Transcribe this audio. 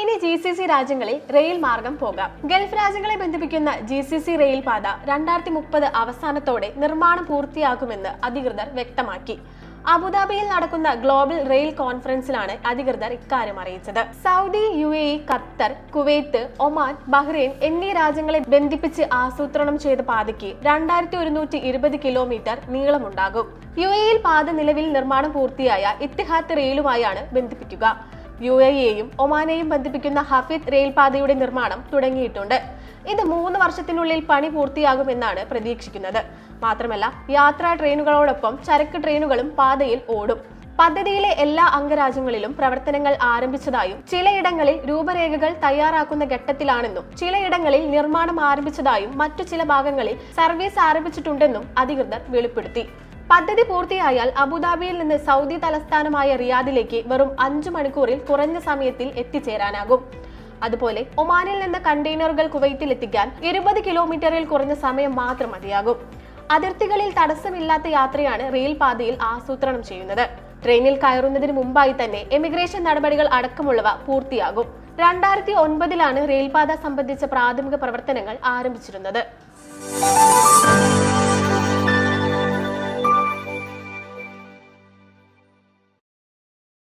ഇനി G C C രാജ്യങ്ങളിൽ rail മാർഗം പോകാം. ഗൾഫ് രാജ്യങ്ങളെ ബന്ധിപ്പിക്കുന്ന ജി സി സി റെയിൽ പാത രണ്ടായിരത്തി മുപ്പത് അവസാനത്തോടെ നിർമ്മാണം പൂർത്തിയാകുമെന്ന് അധികൃതർ വ്യക്തമാക്കി. അബുദാബിയിൽ നടക്കുന്ന ഗ്ലോബൽ റെയിൽ കോൺഫറൻസിലാണ് അധികൃതർ ഇക്കാര്യം അറിയിച്ചത്. Saudi U A Qatar Kuwait Oman Bahrain എന്നീ രാജ്യങ്ങളെ ബന്ധിപ്പിച്ച് ആസൂത്രണം ചെയ്ത പാതയ്ക്ക് രണ്ടായിരത്തി ഒരുന്നൂറ്റി ഇരുപത് കിലോമീറ്റർ നീളമുണ്ടാകും. യു എയിൽ പാത നിലവിൽ നിർമ്മാണം പൂർത്തിയായ ഇത്തിഹാത്ത് റെയിലുമായാണ് ബന്ധിപ്പിക്കുക. യു എയും ഒമാനെയും ബന്ധിപ്പിക്കുന്ന ഹഫീദ് റെയിൽപാതയുടെ നിർമ്മാണം തുടങ്ങിയിട്ടുണ്ട്. ഇത് മൂന്ന് വർഷത്തിനുള്ളിൽ പണി പൂർത്തിയാകുമെന്നാണ് പ്രതീക്ഷിക്കുന്നത്. മാത്രമല്ല യാത്രാ ട്രെയിനുകളോടൊപ്പം ചരക്ക് ട്രെയിനുകളും പാതയിൽ ഓടും. പദ്ധതിയിലെ എല്ലാ അംഗരാജ്യങ്ങളിലും പ്രവർത്തനങ്ങൾ ആരംഭിച്ചതായും ചിലയിടങ്ങളിൽ രൂപരേഖകൾ തയ്യാറാക്കുന്ന ഘട്ടത്തിലാണെന്നും ചിലയിടങ്ങളിൽ നിർമ്മാണം ആരംഭിച്ചതായും മറ്റു ചില ഭാഗങ്ങളിൽ സർവീസ് ആരംഭിച്ചിട്ടുണ്ടെന്നും അധികൃതർ വെളിപ്പെടുത്തി. പദ്ധതി പൂർത്തിയായാൽ അബുദാബിയിൽ നിന്ന് സൗദി തലസ്ഥാനമായ റിയാദിലേക്ക് വെറും അഞ്ചു മണിക്കൂറിൽ കുറഞ്ഞ സമയത്തിൽ എത്തിച്ചേരാനാകും. അതുപോലെ ഒമാനിൽ നിന്ന് കണ്ടെയ്നറുകൾ കുവൈത്തിൽ എത്തിക്കാൻ ഇരുപത് കിലോമീറ്ററിൽ കുറഞ്ഞ സമയം മാത്രം മതിയാകും. അതിർത്തികളിൽ തടസ്സമില്ലാത്ത യാത്രയാണ് റെയിൽ പാതയിൽ ആസൂത്രണം ചെയ്യുന്നത്. ട്രെയിനിൽ കയറുന്നതിന് മുമ്പായി തന്നെ എമിഗ്രേഷൻ നടപടികൾ അടക്കമുള്ളവ പൂർത്തിയാകും. രണ്ടായിരത്തി ഒൻപതിലാണ് റെയിൽപാത സംബന്ധിച്ച പ്രാഥമിക പ്രവർത്തനങ്ങൾ ആരംഭിച്ചിരുന്നത്.